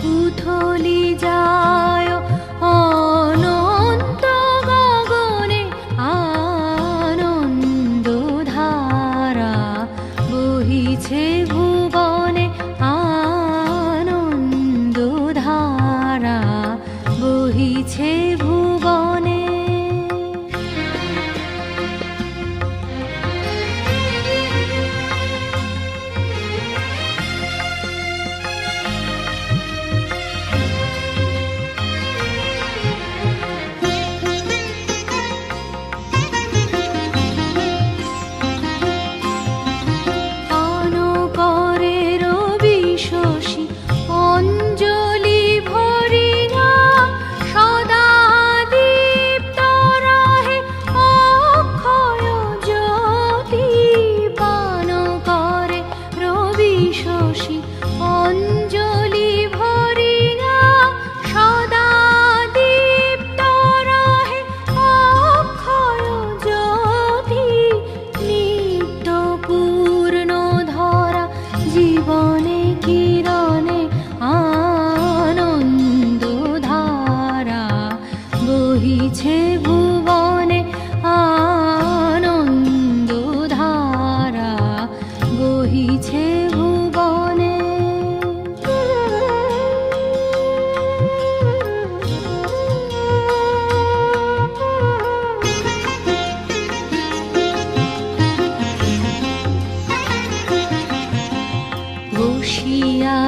পুথলি যা শশী, অঞ্জলি ভরিয়া সদা দীপ্ত নিত্য পূর্ণ ধরা জীবনে কিরণে আনন্দ ধারা বহিছে ভুবনে আনন্দ ধারা বহিছে ভুবনে 一样